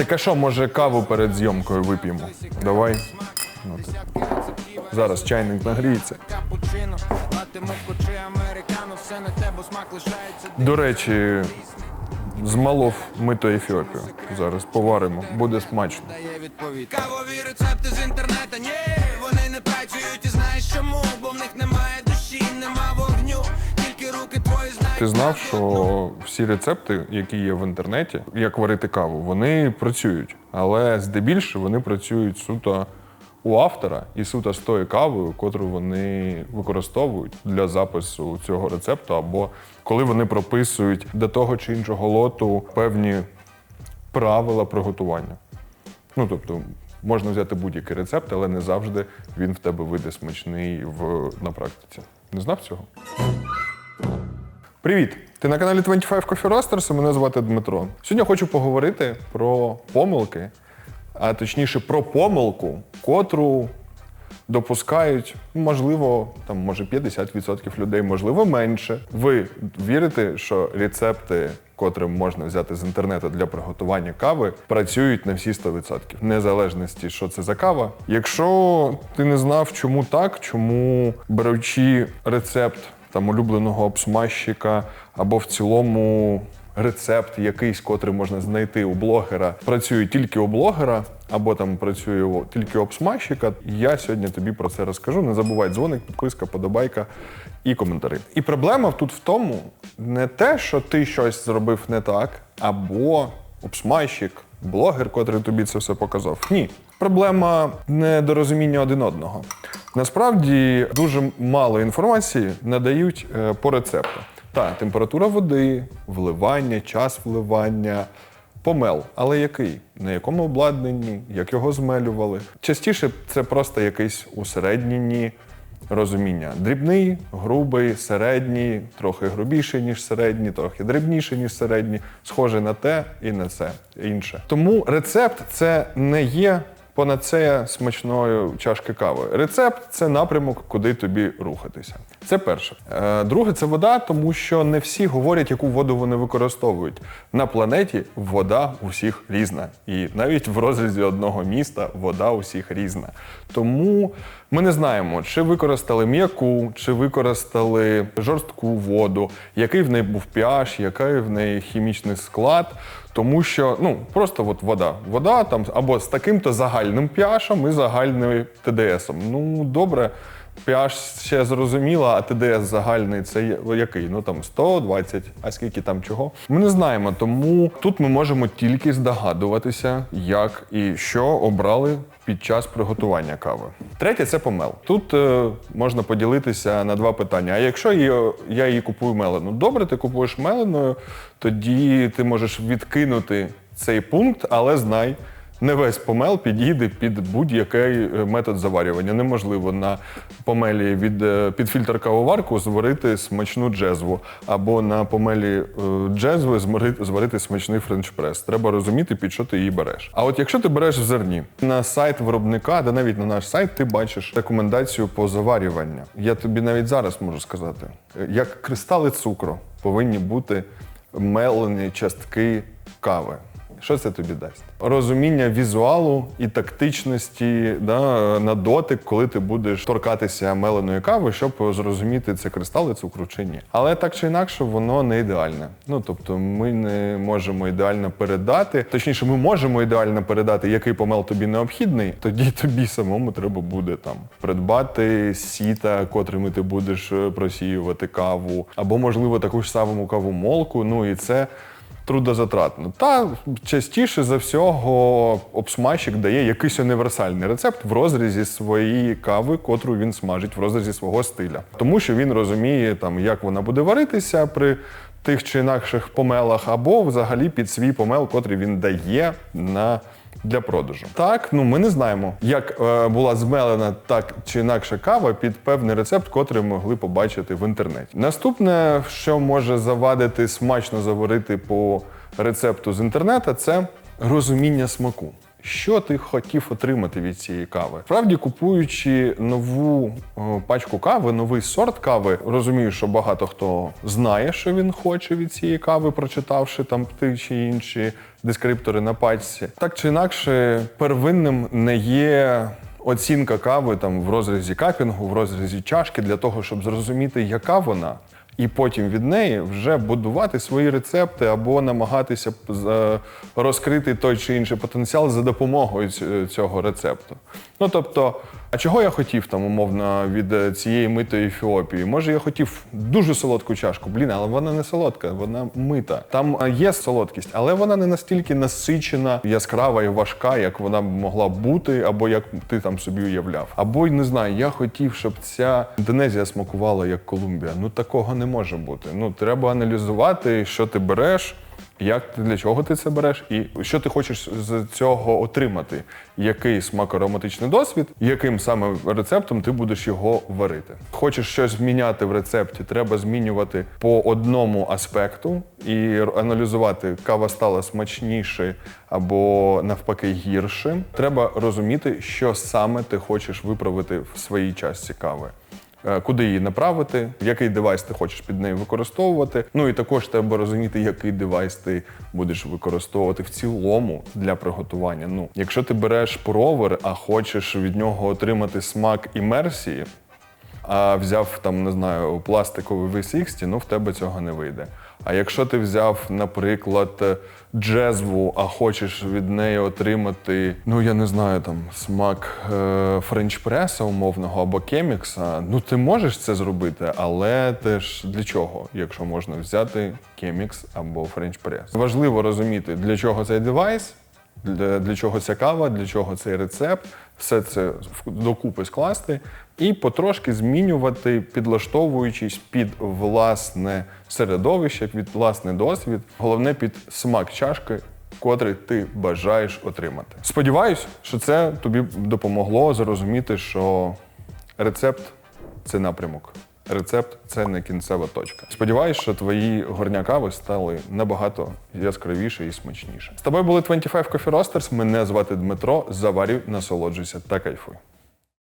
Так а що, може, каву перед зйомкою вип'ємо? Давай. От. Зараз чайник нагріється. До речі, змалов мито Ефіопію. Зараз поваримо, буде смачно. Кавові рецепти з інтернету, твої знають. Ти знав, що всі рецепти, які є в інтернеті, як варити каву, вони працюють, але здебільше вони працюють суто у автора і суто з тою кавою, котру вони використовують для запису цього рецепту, або коли вони прописують до того чи іншого лоту певні правила приготування. Ну тобто. Можна взяти будь-який рецепт, але не завжди він в тебе вийде смачний в, на практиці. Не знав цього? Привіт! Ти на каналі 25 Coffee Roasters, мене звати Дмитро. Сьогодні хочу поговорити про помилки, а точніше про помилку, котру допускають, можливо, там може 50% людей, можливо, менше. Ви вірите, що рецепти, котрі можна взяти з інтернету для приготування кави, працюють на всі 100%, незалежності, що це за кава. Якщо ти не знав, чому так, чому беручи рецепт там улюбленого обсмажчика або в цілому рецепт якийсь, котрий можна знайти у блогера, працює тільки у блогера, або там працює тільки у обсмажчика. Я сьогодні тобі про це розкажу. Не забувай дзвоник, підписка, подобайка і коментарі. І проблема тут в тому, не те, що ти щось зробив не так, або обсмажчик, блогер, котрий тобі це все показав. Ні. Проблема недорозуміння один одного. Насправді дуже мало інформації надають е, по рецепту. Та температура води, вливання, час вливання, помел. Але який? На якому обладнанні, як його змелювали? Частіше це просто якесь усереднені розуміння. Дрібний, грубий, середній, трохи грубіший, ніж середній, трохи дрібніший, ніж середній, схоже на те і на це інше. Тому рецепт це не є панацея смачної чашки кави. Рецепт це напрямок, куди тобі рухатися. Це перше. Е, Друге, це вода, тому що не всі говорять, яку воду вони використовують. На планеті вода у всіх різна. І навіть в розрізі одного міста вода у всіх різна. Тому ми не знаємо, чи використали м'яку, чи використали жорстку воду, який в неї був pH, який в неї хімічний склад. Тому що ну просто от вода. Вода там або з таким-то загальним pH і загальним ТДСом. Ну добре, pH ще зрозуміло, а ТДС загальний це який? Ну там 120, а скільки там чого? Ми не знаємо. Тому тут ми можемо тільки здогадуватися, як і що обрали під час приготування кави. Третє це помел. Тут е, можна поділитися на два питання. А якщо її, я її купую мелену, добре, ти купуєш меленою, тоді ти можеш відкинути цей пункт, але знай. Не весь помел підійде під будь-який е, метод заварювання. Неможливо на помелі від е, під фільтр кавоварку зварити смачну джезву, або на помелі е, джезви зварити смачний френч-прес. Треба розуміти, під що ти її береш. А от якщо ти береш в зерні на сайт виробника, де навіть на наш сайт, ти бачиш рекомендацію по заварюванню. Я тобі навіть зараз можу сказати, як кристали цукру повинні бути мелені частки кави. Що це тобі дасть? Розуміння візуалу і тактичності да, на дотик, коли ти будеш торкатися меленої кави, щоб зрозуміти, це кристали цукру чи ні. Але так чи інакше, воно не ідеальне. Ну тобто, ми не можемо ідеально передати. Точніше, ми можемо ідеально передати, який помел тобі необхідний. Тоді тобі самому треба буде там придбати сіта, котрими ти будеш е, просіювати каву, або можливо таку ж саму кавомолку. Ну і це трудозатратно. Та частіше за всього обсмажчик дає якийсь універсальний рецепт в розрізі своєї кави, котру він смажить в розрізі свого стиля. Тому що він розуміє, там, як вона буде варитися при тих чи інакших помелах, або взагалі під свій помел, котрий він дає на для продажу. Так, ну ми не знаємо, як е, була змелена так чи інакша кава під певний рецепт, котрий могли побачити в інтернеті. Наступне, що може завадити смачно заварити по рецепту з інтернету, це розуміння смаку. Що ти хотів отримати від цієї кави. Справді, купуючи нову пачку кави, новий сорт кави, розумію, що багато хто знає, що він хоче від цієї кави, прочитавши там ті чи інші дескриптори на пачці. Так чи інакше, первинним не є. Оцінка кави там в розрізі капінгу, в розрізі чашки для того, щоб зрозуміти, яка вона, і потім від неї вже будувати свої рецепти або намагатися розкрити той чи інший потенціал за допомогою цього рецепту. Ну тобто, а чого я хотів там умовно від е, цієї митої Ефіопії? Може, я хотів дуже солодку чашку, блін, але вона не солодка, вона мита. Там е, є солодкість, але вона не настільки насичена, яскрава і важка, як вона могла бути, або як ти там собі уявляв. Або не знаю, я хотів, щоб ця Індонезія смакувала як Колумбія. Ну такого не може бути. Ну треба аналізувати, що ти береш. Як ти для чого ти це береш, і що ти хочеш з цього отримати? Який смакоароматичний досвід, яким саме рецептом ти будеш його варити? Хочеш щось зміняти в рецепті, треба змінювати по одному аспекту і аналізувати, кава стала смачніше або навпаки гірше. Треба розуміти, що саме ти хочеш виправити в своїй чашці кави куди її направити, який девайс ти хочеш під нею використовувати. Ну і також треба розуміти, який девайс ти будеш використовувати в цілому для приготування. Ну, якщо ти береш провер, а хочеш від нього отримати смак імерсії, а взяв там, не знаю, пластиковий V60, ну в тебе цього не вийде. А якщо ти взяв, наприклад, джезву, а хочеш від неї отримати, ну я не знаю, там смак е, френчпреса умовного або кемікса, ну ти можеш це зробити, але теж для чого, якщо можна взяти кемікс або френчпрес? Важливо розуміти, для чого цей девайс, для, для чого ця кава, для чого цей рецепт, все це докупи скласти і потрошки змінювати, підлаштовуючись під власне середовище, під власний досвід, головне під смак чашки. Котрий ти бажаєш отримати. Сподіваюсь, що це тобі допомогло зрозуміти, що рецепт це напрямок. Рецепт це не кінцева точка. Сподіваюсь, що твої горня кави стали набагато яскравіше і смачніше. З тобою були 25 Coffee Roasters. Мене звати Дмитро. Заварюй, насолоджуйся та кайфуй.